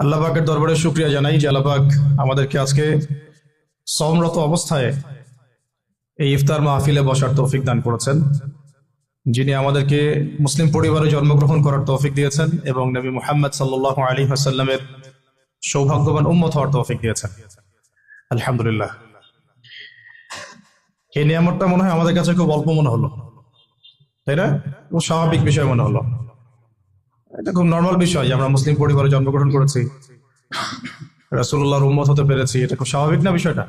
আল্লাহ পাকের দরবারে শুক্রিয়া জানাই যে আল্লাহ পাক আমাদেরকে আজকে সমরত অবস্থায় এই ইফতার মাহফিলে বসার তৌফিক দান করেছেন। যিনি আমাদেরকে মুসলিম পরিবারে জন্মগ্রহণ করার তৌফিক দিয়েছেন এবং নবী মুহাম্মদ সাল্লাহ আলী হাসাল্লামের সৌভাগ্যবান উম্মত হওয়ার তৌফিক দিয়েছেন। আলহামদুলিল্লাহ। এই নিয়ামতটা মনে হয় আমাদের কাছে খুব অল্প মনে হলো। তাই না? স্বাভাবিক বিষয় মনে হলো। এটা খুব নর্মাল বিষয় যে আমরা মুসলিম পরিবারে জন্মগ্রহণ করেছি। রাসুল্লাহর উম্মত হতে পেরেছি, এটা খুব স্বাভাবিক না বিষয়টা?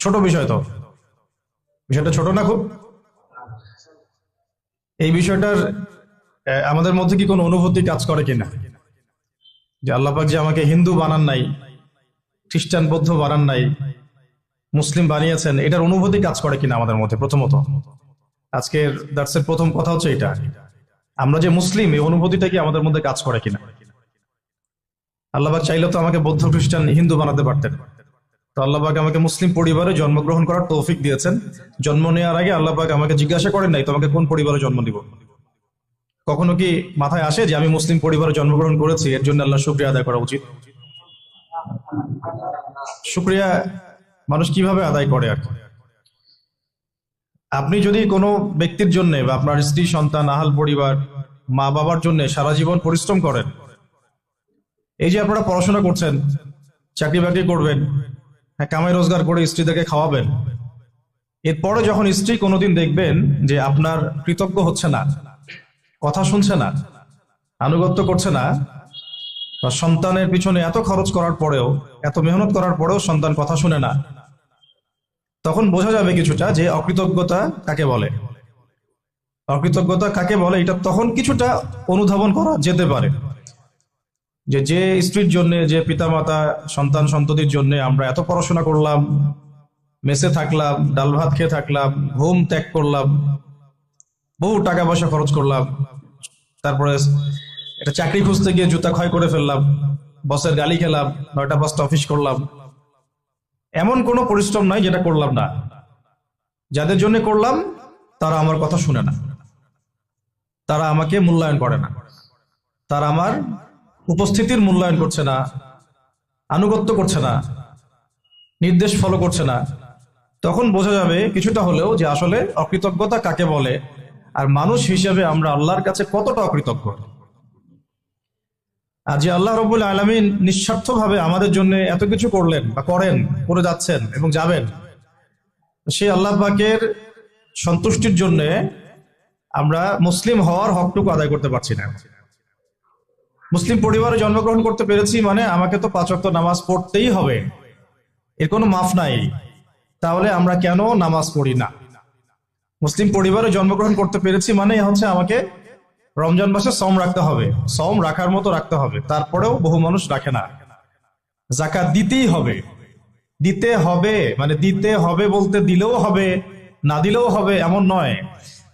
ছোট বিষয় তো। বিষয়টা ছোট না খুব? এই বিষয়টার আমাদের মধ্যে কি কোনো অনুভূতি কাজ করে কিনা? যে আল্লাপাক যে আমাকে হিন্দু বানান নাই, খ্রিস্টান বৌদ্ধ বানান নাই, মুসলিম বানিয়েছেন, এটার অনুভূতি কাজ করে কিনা আমাদের মধ্যে প্রথমত? আজকের দার্সের প্রথম কথা হচ্ছে এটা। আমরা যে মুসলিম, এই অনুভূতিটা কি আমাদের মধ্যে কাজ করে কিনা? আল্লাহবাক চাইলে তো আমাকে বৌদ্ধ খ্রিস্টান, হিন্দু বানাতে পারতেন। তো আল্লাহবাক আমাকে মুসলিম পরিবারে জন্মগ্রহণ করার তৌফিক দিয়েছেন। জন্ম নেওয়ার আগে আল্লাহবাক আমাকে জিজ্ঞাসা করেন নাই, তোমাকে কোন পরিবারে জন্ম দিব? কখনো কি মাথায় আসে যে আমি মুসলিম পরিবারে জন্মগ্রহণ করেছি? এর জন্য আল্লাহ শুক্রিয়া আদায় করা উচিত। শুক্রিয়া মানুষ কীভাবে আদায় করে আর কি? আপনি যদি কোনো ব্যক্তির জন্য বা আপনার স্ত্রী, সন্তান, আহাল পরিবার, মা বাবার জন্য সারা জীবন পরিশ্রম করেন, এই যে আপনারা পড়াশোনা করছেন, চাকরি বাকরি করবেন হ্যাঁ কামাই রোজগার করে স্ত্রীদেরকে খাওয়াবেন, এরপরে যখন স্ত্রী কোনোদিন দেখবেন যে আপনার কৃতজ্ঞ হচ্ছে না, কথা শুনছে না, আনুগত্য করছে না সন্তানের পিছনে এত খরচ করার পরেও, এত মেহনত করার পরেও সন্তান কথা শুনে না তখন বোঝা যাবে কিছুটা যে অকৃতজ্ঞতা কাকে বলে। অকৃতজ্ঞতা কাকে বলে? এটা তখন কিছুটা অনুধাবন করা যেতে পারে। যে যে স্ত্রীর জন্য, যে পিতামাতা, সন্তান সন্ততির জন্য আমরা এত পড়াশোনা করলাম, মেসে থাকলাম, ডাল ভাত খেয়ে থাকলাম, ঘুম ত্যাগ করলাম, বহু টাকা পয়সা খরচ করলাম, তারপরে একটা চাকরি খুঁজতে গিয়ে জুতা ক্ষয় করে ফেললাম, বসের গালি খেলাম, নয়টা পাঁচটা অফিস করলাম এমন কোনো পরিশ্রম নয় যেটা করলাম না। যাদের জন্য করলাম, তারা আমার কথা শুনে না। তারা আমাকে মূল্যায়ন করে না। তারা আমার উপস্থিতির মূল্যায়ন করছে না, আনুগত্য করছে না, নির্দেশ ফলো করছে না। তখন বোঝা যাবে কিছুটা হলেও যে আসলে অকৃতজ্ঞতা কাকে বলে, আর মানুষ হিসেবে আমরা আল্লাহর কাছে কতটা অকৃতজ্ঞ। আর যে আল্লাহ রবুল আলমিন নিঃস্বার্থভাবে আমাদের জন্য এত কিছু করলেন বা করেন, করে যাচ্ছেন এবং যাবেন, সেই আল্লাহ পাকের সন্তুষ্টির জন্য আমরা মুসলিম হওয়ার হকটুকু আদায় করতে পারছি না। মুসলিম পরিবারে জন্মগ্রহণ করতে পেরেছি মানে আমাকে তো পাঁচ ওয়াক্ত নামাজ পড়তেই হবে। এর কোনো মাফ নাই। তাহলে আমরা কেন নামাজ পড়ি না? মুসলিম পরিবারে জন্মগ্রহণ করতে পেরেছি মানে হচ্ছে আমাকে রমজান মাসে সম রাখতে হবে। সম রাখার মতো রাখতে হবে। তারপরেও বহু মানুষ রাখে না। জাকাত দিতেই হবে। দিতে হবে মানে দিতে হবে বলতে দিলেও হবে, না দিলেও হবে এমন নয়।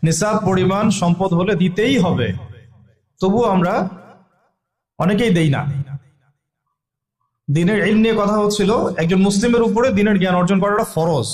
নিসাব পরিমাণ সম্পদ হলে দিতেই হবে। তবু আমরা অনেকেই দেই না। দিনের ইলম নিয়ে কথা হচ্ছিল, একজন মুসলিমের উপরে দিনের জ্ঞান অর্জন করাটা ফরজ।